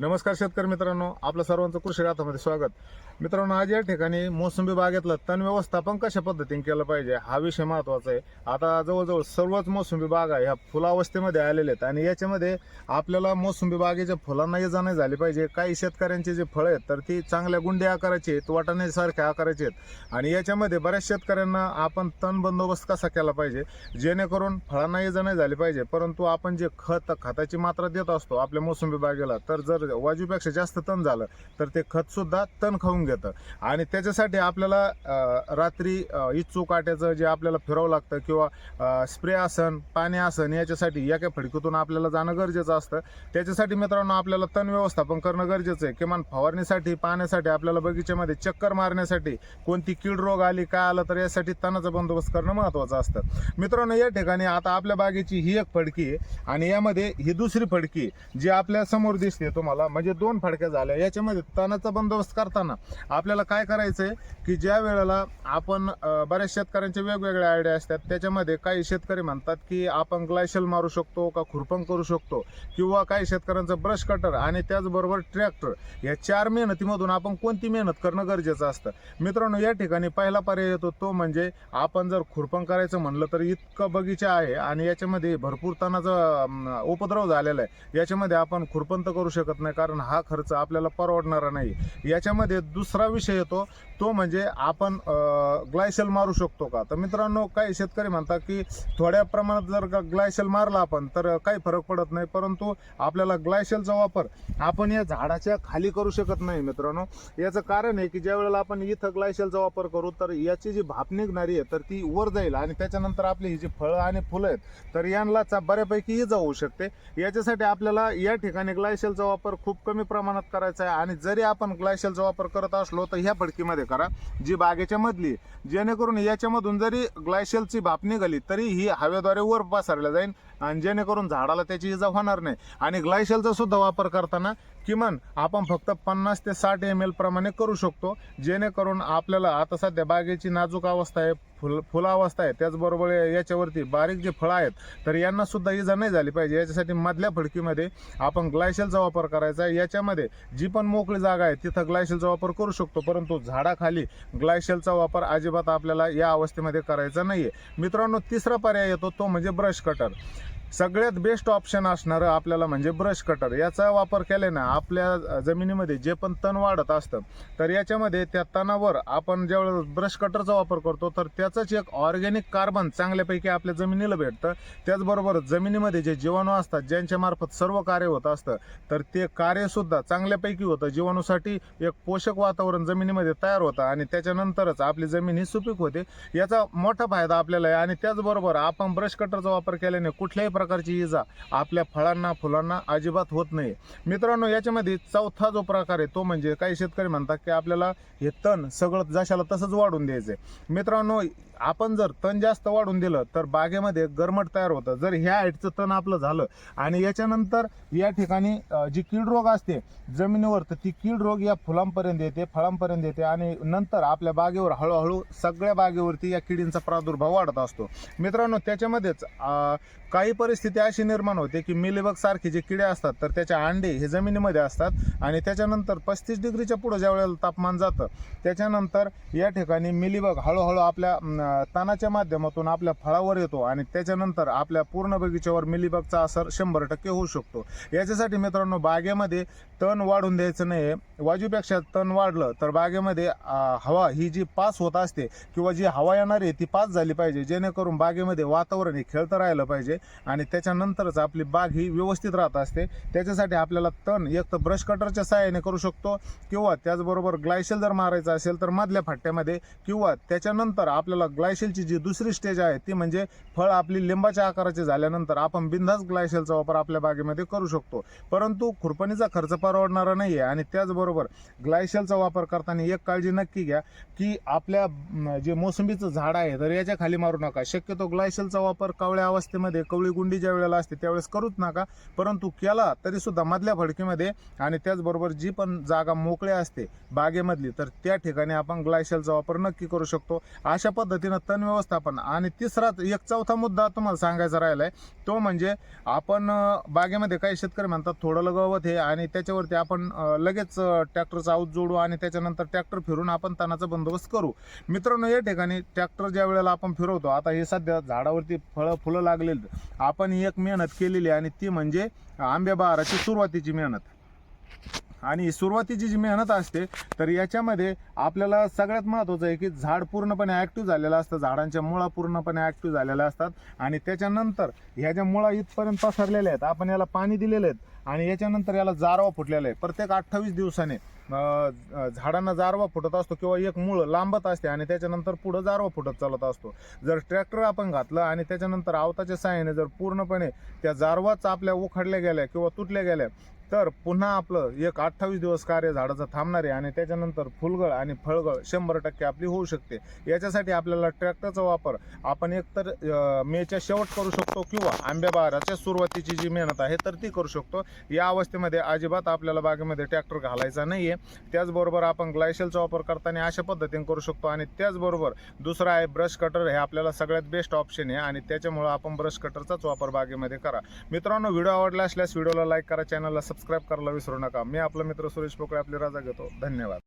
नमस्कार शेतकरी मित्रांनो आपलं सर्वांचं कृषी गाथामध्ये स्वागत. मित्रांनो आज या ठिकाणी मोसंबी बागेतलं तण व्यवस्थापन कशा पद्धतीने केलं पाहिजे हा विषय महत्त्वाचा आहे. आता जवळजवळ सर्वच मोसंबी बागा ह्या फुलावस्थेमध्ये आलेल्या आहेत आणि याच्यामध्ये आपल्याला मोसंबी बागेच्या फुलांना ये जाणे झाली पाहिजे. काही शेतकऱ्यांचे जे फळं आहेत तर ती चांगल्या गुंडे आकाराचे आहेत वाटाण्यासारख्या आकाराचे आहेत. आणि याच्यामध्ये बऱ्याच शेतकऱ्यांना आपण तण बंदोबस्त कसा केला पाहिजे जेणेकरून फळांना ये जाणे झाली पाहिजे. परंतु आपण जे खत खताची मात्रा देत असतो आपल्या मोसंबी बागेला तर जर वाजूपेक्षा जास्त तण झालं तर ते खतसुद्धा तण खाऊन घेतं. आणि त्याच्यासाठी आपल्याला रात्री इच्छू काट्याचं जे आपल्याला फिरावं लागतं किंवा स्प्रे आसन पाणी आसन याच्यासाठी या काही फडकीतून आपल्याला जाणं गरजेचं असतं. त्याच्यासाठी मित्रांनो आपल्याला तण व्यवस्थापन करणं गरजेचं आहे. किमान फवारणीसाठी पाण्यासाठी आपल्याला बगीच्यामध्ये चक्कर मारण्यासाठी कोणती कीड रोग आली काय आलं तर यासाठी तणाचा बंदोबस्त करणं महत्त्वाचं असतं. मित्रांनो या ठिकाणी आता आपल्या बागेची ही एक फडकी आहे आणि यामध्ये ही दुसरी फडकी आहे, जी आपल्यासमोर दिसते. तुम्हाला म्हणजे दोन फडक्या झाल्या. याच्यामध्ये तणाचा बंदोबस्त करताना आपल्याला काय करायचंय की ज्या वेळेला आपण बऱ्याच शेतकऱ्यांचे वेगवेगळ्या आयडिया असतात त्याच्यामध्ये काही शेतकरी म्हणतात की आपण ग्लायशल मारू शकतो का खुरपण करू शकतो किंवा काही शेतकऱ्यांचं ब्रश कटर आणि त्याचबरोबर ट्रॅक्टर या चार मेहनतीमधून आपण कोणती मेहनत करणं गरजेचं असतं? मित्रांनो या ठिकाणी पहिला पर्याय येतो तो म्हणजे आपण जर खुरपण करायचं म्हणलं तर इतकं बगीचा आहे आणि याच्यामध्ये भरपूर तणाचा उपद्रव झालेला आहे. याच्यामध्ये आपण खुरपण तर करू शकत नाही कारण हा खर्च आपल्याला परवडणारा नाही. याच्यामध्ये दुसरा विषय येतो तो म्हणजे आपण ग्लायसेल मारू शकतो का? तर मित्रांनो काही शेतकरी म्हणतात की थोड्या प्रमाणात जर का ग्लायसेल मारला आपण तर काही फरक पडत नाही. परंतु आपल्याला ग्लायसेलचा वापर आपण या झाडाच्या खाली करू शकत नाही मित्रांनो. याचं कारण आहे की ज्या वेळेला आपण इथं ग्लायसेलचा वापर करू तर याची जी भाप निघणारी आहे तर ती वर जाईल आणि त्याच्यानंतर आपली ही जी फळं आणि फुलं आहेत तर यांना बऱ्यापैकी इजा होऊ शकते. याच्यासाठी आपल्याला या ठिकाणी ग्लायसेलचा वापर खूप कमी प्रमाणात करायचा आहे. आणि जरी आपण ग्लायसेलचा वापर करत असलो तर ह्या फडकीमध्ये करा जी बागेच्या मधली जेणेकरून याच्यामधून जरी ग्लायसेलची भाप निघाली तरी ही हवेद्वारे वर पसरल्या जाईल. आणि जेणेकरून झाडाला त्याची इजा होणार नाही. आणि ग्लायशलचा सुद्धा वापर करताना किमान आपण फक्त पन्नास ते साठ एम एल प्रमाणे करू शकतो. जेणेकरून आपल्याला आता सध्या बागेची नाजूक अवस्था आहे फुल फुलावस्था आहे. त्याचबरोबर याच्यावरती बारीक जे फळं आहेत तर यांना सुद्धा इजा नाही झाली पाहिजे. याच्यासाठी मधल्या फडकीमध्ये आपण ग्लायशलचा वापर करायचा आहे. याच्यामध्ये जी पण मोकळी जागा आहे तिथं ग्लायशलचा वापर करू शकतो. परंतु झाडाखाली ग्लायशलचा वापर अजिबात आपल्याला या अवस्थेमध्ये करायचा नाही आहे मित्रांनो तिसरा पर्याय येतो तो म्हणजे ब्रश कटर. सगळ्यात बेस्ट ऑप्शन असणारं आपल्याला म्हणजे ब्रश कटर याचा वापर केल्याने आपल्या जमिनीमध्ये जे पण तण वाढत असतं तर याच्यामध्ये त्या तणावर आपण ज्यावेळेस ब्रश कटरचा वापर करतो तर त्याचंच एक ऑर्गॅनिक कार्बन चांगल्यापैकी आपल्या जमिनीला भेटतं. त्याचबरोबर जमिनीमध्ये जे जीवाणू असतात ज्यांच्या मार्फत सर्व कार्य होत असतं तर ते कार्यसुद्धा चांगल्यापैकी होतं. जीवाणूसाठी एक पोषक वातावरण जमिनीमध्ये तयार होतं आणि त्याच्यानंतरच आपली जमीन ही सुपीक होते. याचा मोठा फायदा आपल्याला आहे आणि त्याचबरोबर आपण ब्रश कटरचा वापर केल्याने कुठल्याही प्रकारची इजा. आपल्या फळांना फुलांना अजिबात होत नाही. मित्रांनो याच्यामध्ये चौथा जो प्रकार आहे तो म्हणजे काही शेतकरी म्हणतात की आपल्याला हे तण सगळं जशाला तसंच वाढून द्यायचंय. मित्रांनो आपण जर तण जास्त वाढून दिलं तर बागेमध्ये गरमट तयार होतं. जर ह्या हाईटचं तण आपलं झालं आणि याच्यानंतर या ठिकाणी जी कीड रोग असते जमिनीवर तर ती कीड रोग या फुलांपर्यंत येते फळांपर्यंत येते आणि नंतर आपल्या बागेवर हळूहळू सगळ्या बागेवरती या किडींचा प्रादुर्भाव वाढत असतो. मित्रांनो त्याच्यामध्येच काही परि परिस्थिती अशी निर्माण होते की मिलीबग सारखे जे किडे असतात तर त्याचे अंडे हे जमिनीमध्ये असतात आणि त्याच्यानंतर पस्तीस डिग्रीच्या पुढं ज्या वेळेला तापमान जातं त्याच्यानंतर या ठिकाणी मिलीबग हळूहळू आपल्या तानाच्या तणाच्या माध्यमातून आपल्या फळावर येतो आणि त्याच्यानंतर आपल्या पूर्ण बगीच्यावर मिलीबगचा असर शंभर टक्के होऊ शकतो. याच्यासाठी मित्रांनो बागेमध्ये तण वाढून द्यायचं नाही वाजूपेक्षा तण वाढलं तर बागेमध्ये हवा ही जी पास होत असते किंवा जी हवा येणार आहे ती पास झाली पाहिजे जेणेकरून बागेमध्ये वातावरण हे खेळतं राहिलं पाहिजे आणि त्याच्यानंतरच आपली बाग ही व्यवस्थित राहत असते. त्याच्यासाठी आपल्याला तण एक तर ब्रश कटरच्या सहाय्याने करू शकतो किंवा त्याचबरोबर ग्लायशल जर मारायचं असेल तर मधल्या फाट्यामध्ये किंवा त्याच्यानंतर आपल्याला ग्लायशलची जी दुसरी स्टेज आहे ती म्हणजे फळ आपली लिंबाच्या आकाराचे झाल्यानंतर आपण बिंदास ग्लायशलचा वापर आपल्या बागेमध्ये करू शकतो. परंतु खुरपणीचा खर्च परवडणारा नाही आहे आणि त्याचबरोबर ग्लायशलचा वापर करताना एक काळजी नक्की घ्या की आपल्या जे मोसंबीचं झाड आहे तर याच्या खाली मारू नका. शक्यतो ग्लायशलचा वापर कवळ्या अवस्थेमध्ये कवळी कुंडी ज्या वेळेला असते त्यावेळेस करूच नका. परंतु केला तरी सुद्धा मधल्या फडकीमध्ये आणि त्याचबरोबर जी पण जागा मोकळी असते बागेमधली तर त्या ठिकाणी आपण ग्लायशलचा वापर नक्की करू शकतो. अशा पद्धतीनं तण व्यवस्थापन आणि तिसरा एक चौथा मुद्दा तुम्हाला सांगायचा राहिला आहे तो म्हणजे आपण बागेमध्ये काही शेतकरी म्हणतात थोडं गवत हे आणि त्याच्यावरती आपण लगेच ट्रॅक्टरचा आऊत जोडू आणि त्याच्यानंतर ट्रॅक्टर फिरून आपण तणाचा बंदोबस्त करू. मित्रांनो या ठिकाणी ट्रॅक्टर ज्या वेळेला आपण फिरवतो आता हे सध्या झाडावरती फळं फुलं लागलेली आपण ही एक मेहनत केलेली आहे आणि ती म्हणजे आंब्या बहाराची सुरुवातीची मेहनत. आणि सुरुवातीची जी मेहनत असते तर याच्यामध्ये आपल्याला सगळ्यात महत्त्वाचं आहे की झाड पूर्णपणे ॲक्टिव्ह झालेलं असतं. झाडांच्या मुळा पूर्णपणे ॲक्टिव्ह झालेल्या असतात. आणि त्याच्यानंतर ह्या ज्या मुळा इथपर्यंत पसरलेल्या आहेत आपण याला पाणी दिलेलं आहेत. आणि याच्यानंतर याला जारवा फुटलेला आहे. प्रत्येक अठ्ठावीस दिवसाने झाडांना जारवा फुटत असतो किंवा एक मूळ लांबत असते आणि त्याच्यानंतर पुढं जारवा फुटत चालत असतो. जर ट्रॅक्टर आपण घातलं आणि त्याच्यानंतर आवताच्या साह्याने जर पूर्णपणे त्या जारवाच आपल्या उखडल्या गेल्या किंवा तुटल्या गेल्या तर पुन्हा आपलं एक अठ्ठावीस दिवस कार्य झाडाचं थांबणार आहे आणि त्याच्यानंतर फुलगळ आणि फळगळ शंभर टक्के आपली होऊ शकते. याच्यासाठी आपल्याला ट्रॅक्टरचा वापर आपण एकतर मेच्या शेवट करू शकतो किंवा आंब्या बहाराच्या सुरुवातीची जी मेहनत आहे तर ती करू शकतो. या अवस्थेमध्ये अजिबात आपल्याला बागेमध्ये ट्रॅक्टर घालायचा नाही आहे त्याचबरोबर आपण ग्लायशलचा वापर करताना अशा पद्धतीने करू शकतो आणि त्याचबरोबर दुसरा आहे ब्रश कटर. हे आपल्याला सगळ्यात बेस्ट ऑप्शन आहे आणि त्याच्यामुळं आपण ब्रश कटरचाच वापर बागेमध्ये करा. मित्रांनो व्हिडिओ आवडला असल्यास व्हिडिओला लाईक करा चॅनलला सबस्क्राईब करायला विसरू नका. मी आपला मित्र सुरेश पोकळे आपली रजा घेतो. धन्यवाद.